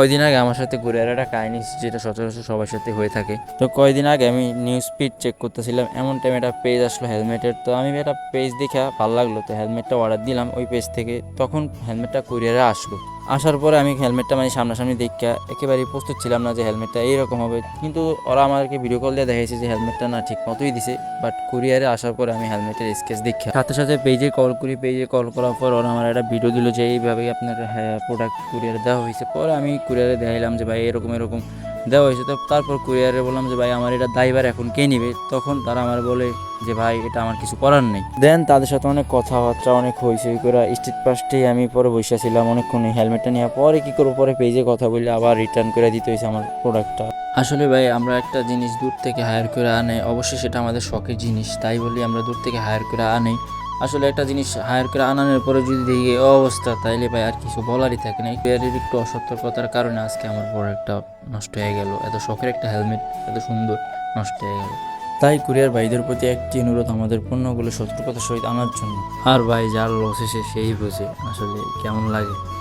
কয়দিন আগে আমার সাথে কুরিয়ার একটা কাহিনি যেটা সচরাচর সবার সাথে হয়ে থাকে। তো কয়দিন আগে আমি নিউজ ফিড চেক করতেছিলাম, এমন টাইম একটা পেজ আসলো হেলমেটের তো আমি একটা পেজ দেখে ভালো লাগল, তো হেলমেটটা অর্ডার দিলাম, ওই পেজ থেকে। তখন হেলমেটটা কুরিয়ারে আসলো। আসার পরে আমি হেলমেটটা মানে সামনাসামনি দেখা একেবারেই প্রস্তুত ছিলাম না যে হেলমেটটা এইরকম হবে। কিন্তু ওরা আমাকে ভিডিও কল দিয়ে দেখাইছে যে হেলমেটটা না ঠিক মতোই দিছে। বাট কুরিয়ারে আসার পরে আমি হেলমেটের স্কেচ দেখি সাথে সাথে পেজে কল করি পেজে কল করার পর ওরা আমার একটা ভিডিও দিল যে এইভাবে আপনার প্রোডাক্ট কুরিয়ারে দেওয়া হয়েছে। পরে আমি কুরিয়ারে দেখাইলাম যে ভাই এরকম এরকম। দেওয়া হয়েছে। তো তারপর কুরিয়ারে বললাম যে ভাই আমার এটা দায়বার এখন কে নিবে? তখন তারা আমার বলে যে ভাই এটা আমার কিছু করার নেই। দেন তাদের সাথে অনেক কথাবার্তা অনেক হয়েছে করে স্ট্রিট পাস্টেই আমি পরে বসেছিলাম অনেকক্ষণ হেলমেটটা নেওয়ার পরে কী করব পরে পেজে কথা বলে আবার রিটার্ন করে দিতে হয়েছে আমার প্রোডাক্টটা আসলে ভাই আমরা একটা জিনিস দূর থেকে হায়ার করে আনে অবশ্যই সেটা আমাদের শখের জিনিস তাই বলি আমরা দূর থেকে হায়ার করে আনি আসলে একটা জিনিস হায়ার করে আনানোর পরে যদি দেখি অবস্থা, তাইলে ভাই আর কিছু বলারই থাকে না। এর একটু অসতর্কতার কারণে আজকে আমার প্রোডাক্টটা নষ্ট হয়ে গেল। এত শখের একটা হেলমেট এত সুন্দর নষ্ট হয়ে গেল। তাই কুরিয়ার ভাইদের প্রতি একটি অনুরোধ, আমাদের পণ্যগুলো সতর্কতার সহিত আনার জন্য। আর ভাই যার লস এসে সেই বোঝে আসলে কেমন লাগে।